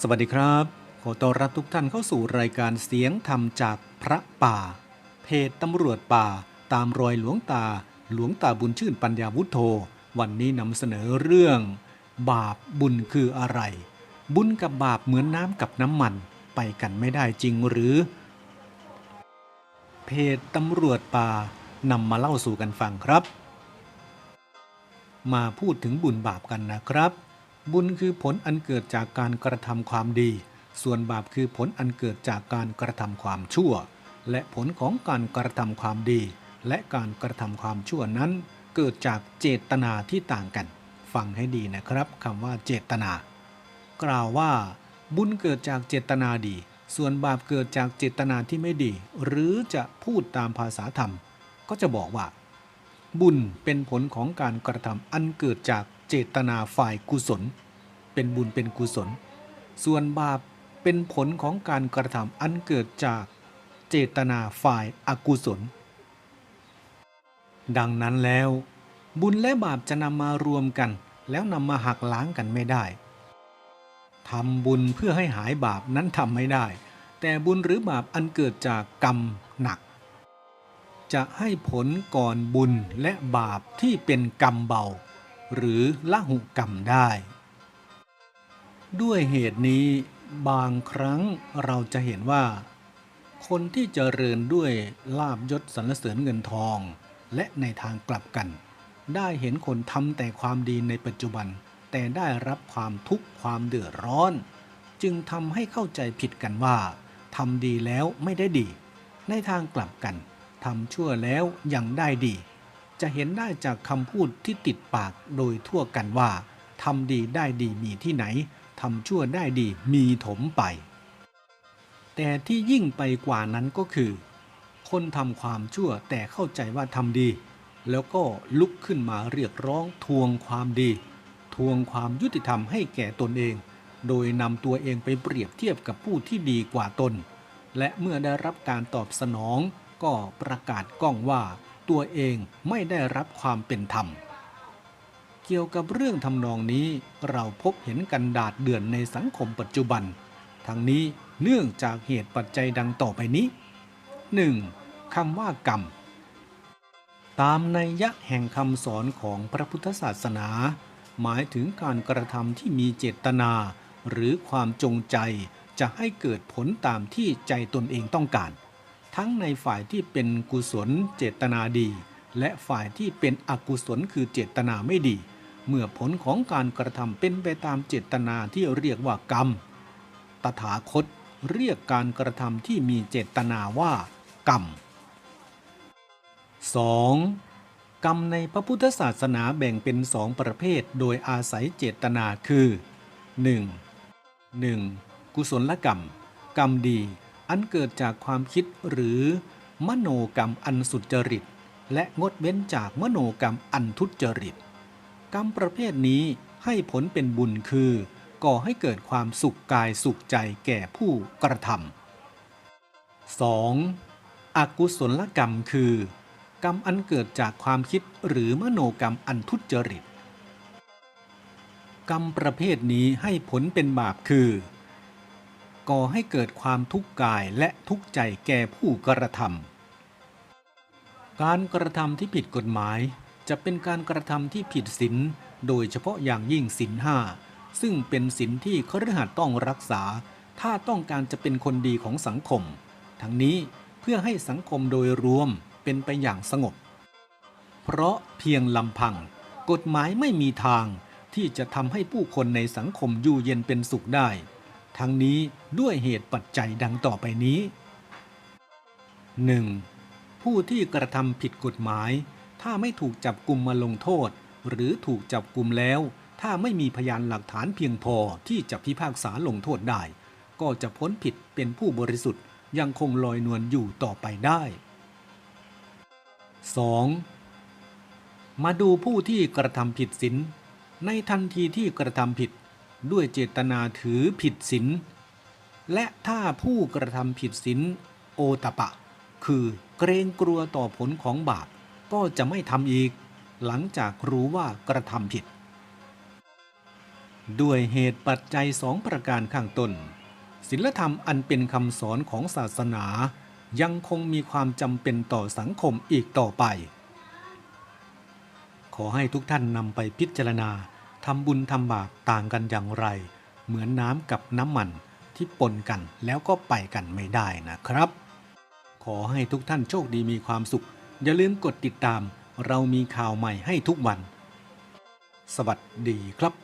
สวัสดีครับ ขอต้อนรับทุกท่านเข้าสู่รายการเสียงธรรมจากพระป่า เพจตำรวจป่า ตามรอยหลวงตา หลวงตาบุญชื่นปัญญาวุฒโธ วันนี้นำเสนอเรื่อง บาปบุญคืออะไร บุญกับบาปเหมือนน้ำกับน้ำมัน ไปกันไม่ได้จริงหรือ เพจตำรวจป่านำมาเล่าสู่กันฟังครับ มาพูดถึงบุญบาปกันนะครับ บุญคือผลอันเกิดจากการกระทำความดี ส่วนบาปคือผลอันเกิดจากการกระทำความชั่ว และผลของการกระทำความดี และการกระทำความชั่วนั้น เกิดจากเจตนาที่ต่างกัน ฟังให้ดีนะครับคำว่าเจตนา กล่าวว่า บุญเกิดจากเจตนาดี ส่วนบาปเกิดจากเจตนาที่ไม่ดี หรือจะพูดตามภาษาธรรม ก็จะบอกว่า บุญเป็นผลของการกระทำอันเกิดจาก เจตนาฝ่ายกุศล เป็นบุญเป็นกุศล ส่วนบาปเป็นผลของการกระทำอันเกิดจากเจตนาฝ่ายอากุศล ดังนั้นแล้ว บุญและบาปจะนำมารวมกัน แล้วนำมาหักล้างกันไม่ได้ทำบุญเพื่อให้หายบาปนั้นทำไม่ได้ แต่บุญหรือบาปอันเกิดจากกรรมหนัก จะให้ผลก่อนบุญและบาปที่เป็นกรรมเบา หรือละหุกรรมได้ ด้วยเหตุนี้บางครั้งเราจะเห็นว่า คนที่เจริญด้วยลาบยศสรรเสริญเงินทอง และในทางกลับกัน ได้เห็นคนทำแต่ความดีในปัจจุบัน แต่ได้รับความทุกข์ความเดือดร้อน จึงทำให้เข้าใจผิดกันว่าทำดีแล้วไม่ได้ดี ในทางกลับกันทำชั่วแล้วยังได้ดี จะเห็นได้จากคำพูดที่ติดปากโดยทั่วกันว่าทำดีได้ดีมีที่ไหนทำชั่วได้ดีมีถมไป แต่ที่ยิ่งไปกว่านั้นก็คือ คนทำความชั่วแต่เข้าใจว่าทำดี แล้วก็ลุกขึ้นมาเรียกร้องทวงความดี ทวงความยุติธรรมให้แก่ตนเอง โดยนำตัวเองไปเปรียบเทียบกับผู้ที่ดีกว่าตน และเมื่อได้รับการตอบสนองก็ประกาศก้องว่า ตัวเองไม่ได้รับความเป็นธรรม เกี่ยวกับเรื่องทำนองนี้เราพบเห็นกันดาดเดือนในสังคมปัจจุบัน ทั้งนี้เนื่องจากเหตุปัจจัยดังต่อไปนี้ 1. คำว่ากรรม ตามในยยะแห่งคำสอนของพระพุทธศาสนา หมายถึงการกระทำที่มีเจตนา หรือความจงใจจะให้เกิดผลตามที่ใจตนเองต้องการ ทั้งในฝ่ายที่เป็นกุศลเจตนาดี และฝ่ายที่เป็นอกุศลคือเจตนาไม่ดี เมื่อผลของการกระทำเป็นไปตามเจตนาที่เรียกว่ากรรม ตถาคตเรียกการกระทำที่มีเจตนาว่ากรรม 2. กรรมในพระพุทธศาสนาแบ่งเป็นสองประเภทโดยอาศัยเจตนาคือ 1. 1. กุศลกรรม กรรมดี อันเกิดจากความคิดหรือมโนกรรมอันสุจริต และงดเว้นจากมโนกรรมอันทุจริต กรรมประเภทนี้ให้ผลเป็นบุญคือ ก่อให้เกิดความสุขกายสุขใจแก่ผู้กระทำ 2. อกุศลกรรมคือ กรรมอันเกิดจากความคิดหรือมโนกรรมอันทุจริต กรรมประเภทนี้ให้ผลเป็นบาปคือ ก่อให้เกิดความทุกข์กายและทุกข์ใจแก่ผู้กระทำการกระทำที่ผิดกฎหมายจะเป็นการกระทำที่ผิดศีลโดยเฉพาะอย่างยิ่งศีลห้าซึ่งเป็นศีลที่คฤหัสถ์ต้องรักษา ถ้าต้องการจะเป็นคนดีของสังคม ทั้งนี้เพื่อให้สังคมโดยรวมเป็นไปอย่างสงบ เพราะเพียงลำพัง กฎหมายไม่มีทางที่จะทำให้ผู้คนในสังคมอยู่เย็นเป็นสุขได้ ทั้งนี้ด้วยเหตุปัจจัยดังต่อไปนี้ 1. ผู้ที่กระทำผิดกฎหมาย ถ้าไม่ถูกจับกลุ่มมาลงโทษ หรือถูกจับกลุ่มแล้ว ถ้าไม่มีพยานหลักฐานเพียงพอที่จะพิพากษาลงโทษได้ ก็จะพ้นผิดเป็นผู้บริสุทธิ์ยังคงลอยนวลอยู่ต่อไปได้ 2. มาดูผู้ที่กระทำผิดศีลในทันทีที่กระทำผิด ด้วยเจตนาถือผิดศีลและถ้าผู้กระทำผิดศีลโอตปะ คือเกรงกลัวต่อผลของบาปก็จะไม่ทำอีก หลังจากรู้ว่ากระทำผิด ด้วยเหตุปัจจัยสองประการข้างต้นศีลธรรมอันเป็นคำสอนของศาสนา ยังคงมีความจำเป็นต่อสังคมอีกต่อไป ขอให้ทุกท่านนำไปพิจารณา ทำบุญทำบาปต่างกันอย่างไร เหมือนน้ำกับน้ำมันที่ปนกันแล้วก็ไปกันไม่ได้นะครับ ขอให้ทุกท่านโชคดีมีความสุข อย่าลืมกดติดตาม เรามีข่าวใหม่ให้ทุกวัน สวัสดีครับ